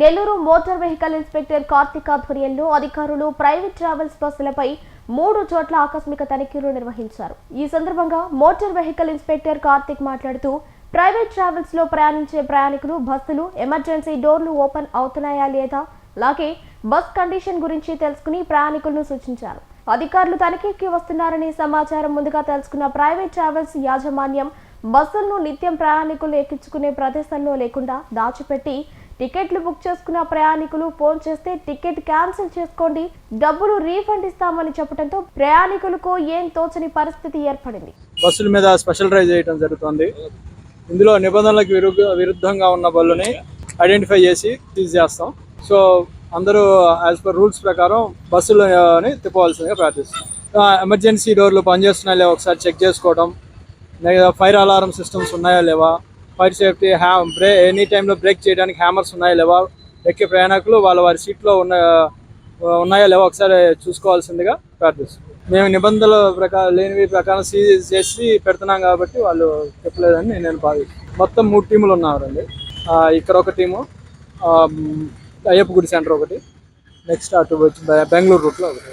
Nellore motor vehicle inspector Karthik ఆధ్వర్యంలో అధికారులు private travels బస్సులపై మూడు చోట్ల ఆకస్మిక తనిఖీలు నిర్వహించారు. ఈ సందర్భంగా మోటార్ వెహికల్ ఇన్స్పెక్టర్ కార్తిక్ మాట్లాడుతూ ప్రైవేట్ ట్రావెల్స్లో ప్రయాణించే ప్రయాణికులు బస్సులు ఎమర్జెన్సీ డోర్లు ఓపెన్ అవుతున్నాయా లేదా? అలాగే బస్ కండిషన్ గురించి తెలుసుకుని ప్రయాణికులను సూచించారు. అధికారులు తనిఖీకి వస్తున్నారని సమాచారం ముందుగా తెలుసుకున్న ప్రైవేట్ ట్రావెల్స్ యాజమాన్యం బస్సులను నిత్యం ప్రయాణికులు ఎక్కించుకునే ప్రదేశంలో లేకుండా దాచిపెట్టి టికెట్లు బుక్ చేసుకున్న ప్రయాణికులు ఫోన్ చేస్తే టికెట్ క్యాన్సిల్ చేసుకోండి డబ్బులు రీఫండ్ ఇస్తామని చెప్పడంతో ప్రయాణికులకు ఏం తోచని పరిస్థితి ఏర్పడింది. బస్సుల మీద స్పెషల్ డ్రైవ్ చేయడం జరుగుతుంది. ఇందులో నిబంధనలకు విరుద్ధ విరుద్ధంగా ఉన్న బళ్ళుని ఐడెంటిఫై చేసి సీజ్ చేస్తాం సో అందరూ యాజ్ పర్ రూల్స్ ప్రకారం బస్సులని తిప్పవలసిందిగా ప్రార్థిస్తాం ఎమర్జెన్సీ డోర్లు పనిచేస్తున్నాయా లేవా? ఒకసారి చెక్ చేసుకోవడం లేదా ఫైర్ అలారం సిస్టమ్స్ ఉన్నాయా లేవా? ఫైర్ సేఫ్టీ హ్యా బ్రే ఎనీ టైంలో బ్రేక్ చేయడానికి హ్యామర్స్ ఉన్నాయా లేవా? ఎక్కే ప్రయాణికులు వాళ్ళ వారి సీట్లో ఉన్న ఉన్నాయా లేవా? ఒకసారి చూసుకోవాల్సిందిగా ప్రార్థిస్తున్నాం. మేము నిబంధనల ప్రకారం లేనివి ప్రకారం సీజ్ చేసి పెడుతున్నాం కాబట్టి వాళ్ళు చెప్పలేదని నేను భావిస్తున్నాను. మొత్తం మూడు టీములు ఉన్నారండి. ఇక్కడ ఒక టీము అయ్యప్పగుడి అయ్యప్ప గుడి సెంటర్ ఒకటి. నెక్స్ట్ అటు వచ్చి బెంగళూరు రూట్లో ఒకటి.